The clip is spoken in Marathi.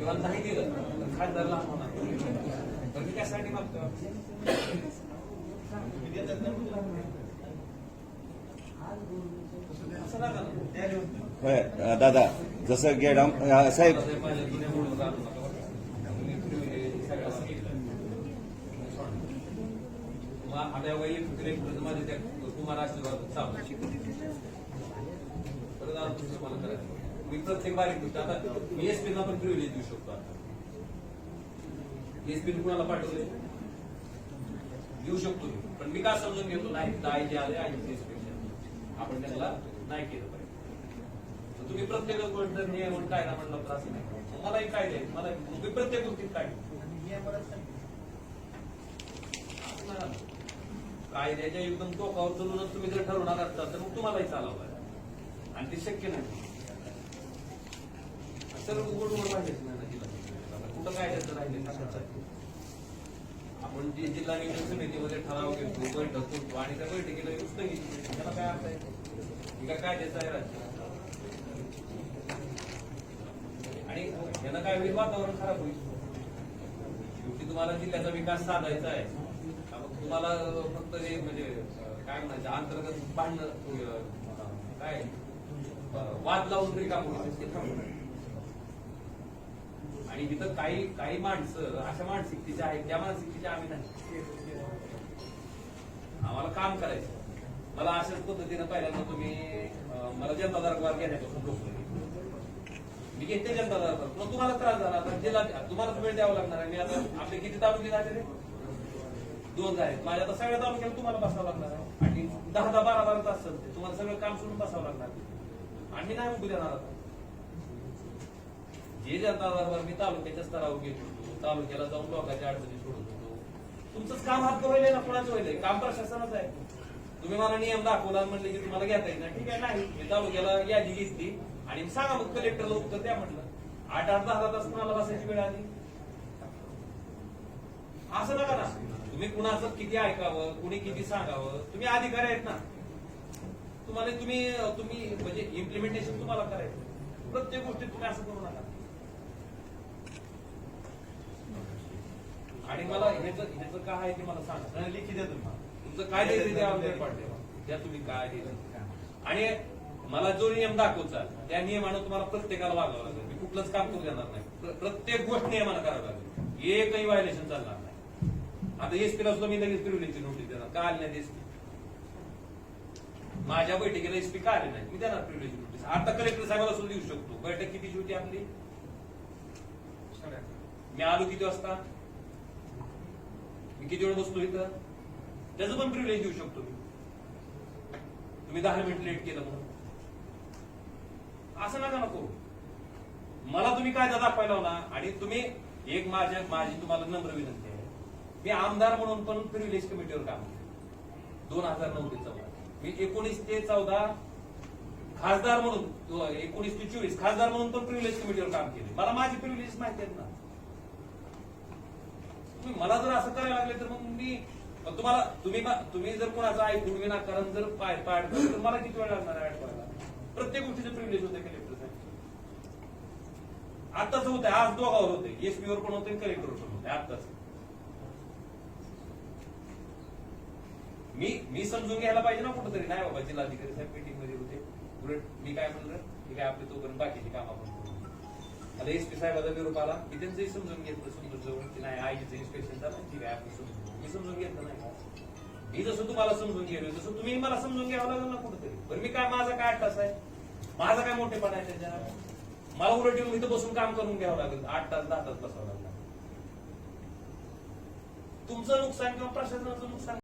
किंवा नाही. दिलं तर खासदारला होणार. तर मी त्यासाठी मागतो दादा जसं गेडाम साहेब. माझे त्या कुमार आशीर्वाद चालू. परत आता तुमचं मला करायचं मी प्रत्येक बारीक गोष्ट आता मी एसपी पण प्रिव्हिलेज देऊ शकतो आता एसपी कुणाला पाठवले देऊ शकतो मी. पण मी का समजून घेतो नाही आई जे आले आई आपण त्यांना नाही केलं पाहिजे तुम्ही प्रत्येक गोष्ट नियम कायदा म्हणलं तर असं नाही मग मलाही कायदे मला मी प्रत्येक गोष्टीत कायदे असं कायद्याच्या एकदम टोकावर चलूनच तुम्ही जर ठरवणार असता तर मग तुम्हालाही चालावं आणि ते शक्य नाही सर्व उघड उघड माहितीच नाही ना कुठं काय त्याचं राहिले आपण जे जिल्हा नियोजन समितीमध्ये ठराव घेतो बैठक करतो आणि त्या बैठकीला युक्त घेतली त्याला काय अर्थ आहे? काय कायद्याचं आहे राज्य? आणि यानं काय होईल? वातावरण खराब होईल. शेवटी तुम्हाला जिल्ह्याचा विकास साधायचा आहे. मग तुम्हाला फक्त हे म्हणजे काय म्हणायचं अंतर्गत भांडण काय? वाद लावून तरी काम होणार ते थांबणार. आणि तिथं काही काही माणसं अशा मानसिकतेच्या आहेत त्या मानसिकतेच्या आम्ही नाही. आम्हाला काम करायचं. मला अशाच पद्धतीनं पहिल्यांदा तुम्ही मला जनता दरबार घेण्यापासून रोखलं. मी घेते जनता दरबार मग तुम्हाला त्रास झाला तर जिल्हा तुम्हाला वेळ द्यावा लागणार आहे. मी आता आपले किती तालुके झाले रे? दोन झाले. माझ्या आता सगळ्या तालुक्याला तुम्हाला बसावं लागणार आहे. आणि दहा दहा बारा बारा तास चालते तुम्हाला सगळं काम सोडून बसावं लागणार आणि मी नाही उभी देणार आता. जे जनता दरबार मी तालुक्याच्या स्तरावर घेत होतो तालुक्याला जाऊन लोकांच्या अडचणी सोडत होतो तुमचंच काम हात व्हायलंय ना कोणाचं व्हायलंय काम प्रशासनाचं आहे. तुम्ही मला नियम दाखवला म्हणले की तुम्हाला घेता येईल ना? ठीक आहे नाही. मी तालुक्याला यादी घेतली आणि सांगा मग कलेक्टरला उत्तर द्या म्हटलं आठ आठ दहा दहा तास कुणाला बसायची वेळ आली? असं नका ना. तुम्ही कुणाचं किती ऐकावं कुणी किती सांगावं तुम्ही अधिकारी आहेत ना. तुम्हाला तुम्ही तुम्ही म्हणजे इम्प्लिमेंटेशन तुम्हाला करायचं. प्रत्येक गोष्टीत तुम्ही असं करू नका. आणि मला ह्याचं ह्याचं काय आहे ते मला सांगा. लिखी द्या तुम्ही तुमचं काय द्यायचं ते आमच्या पाठवा द्या तुम्ही काय द्यायचं आणि मला जो नियम दाखवचा त्या नियमानं तुम्हाला प्रत्येकाला वागावं लागेल. मी कुठलंच काम करू देणार नाही. प्र- प्रत्येक गोष्ट नियमानं करावं लागेल. एकही व्हायलेशन चालणार नाही. आता एसपीला सुद्धा मी लगेच प्रिव्हिलेजची नोटीस देणार. का आली नाही एसपी माझ्या बैठकीला एसपी का आले नाही मी देणार प्रिव्हिलेज नोटीस. आता कलेक्टर साहेबाला सुद्धा देऊ शकतो. बैठक कितीची होती आपली? मी आलो किती वाजता? मी किती वेळ बसतो इथं? त्याचं पण प्रिव्हिलेज देऊ शकतो मी. तुम्ही दहा मिनिट लेट केलं म्हणून. असं नका नको. मला तुम्ही कायदा दाखवायला लावला आणि तुम्ही एक माझ्या माझी तुम्हाला नम्र विनंती आहे. मी आमदार म्हणून पण प्रिव्हिलेज कमिटीवर काम केलं. दोन हजार नऊ ते चौदा. मी एकोणीस ते चौदा खासदार म्हणून एकोणीस ते चोवीस खासदार म्हणून पण प्रिव्हिलेज कमिटीवर काम केले. मला माझी प्रिव्हिलेज माहिती आहेत ना. तुम्ही मला जर असं करायला लागले तर मग मी तुम्हाला तुम्ही तुम्ही जर कोणाचा ऐकून विनाकारण जर पाय पाय तर मला किती वेळ लागणार आहे करायला प्रत्येक गोष्टीचं प्रिव्हिलेज होते कलेक्टर साहेब. आताच होते आज दोघावर होते. एसपी वर पण होते कलेक्टर पण होते. आताच मी मी समजून घ्यायला पाहिजे ना कुठंतरी. नाही बाबा जिल्हाधिकारी साहेब मीटिंगमध्ये होते. उलट मी काय म्हणलं? की काय आपले तोपर्यंत बाकीची काम आपण आता एस पी निरोप आला मी त्यांचंही समजून घेतलं समजून जाऊन की नाही आईचं इन्स्पेक्शन झालं. ठीक आहे आपण समजून मी समजून घेतलं नाही. मी जसं तुम्हाला समजून गेलो तसं तुम्ही मला समजून घ्यावं लागेल ना कुठेतरी. पण मी काय माझा काय तास आहे? माझा काय मोठेपणा आहे त्याच्या मला उलट येऊन इथं बसून काम करून घ्यावं लागेल. आठ तास दहा तास बसावं लागेल. तुमचं नुकसान किंवा प्रशासनाचं नुकसान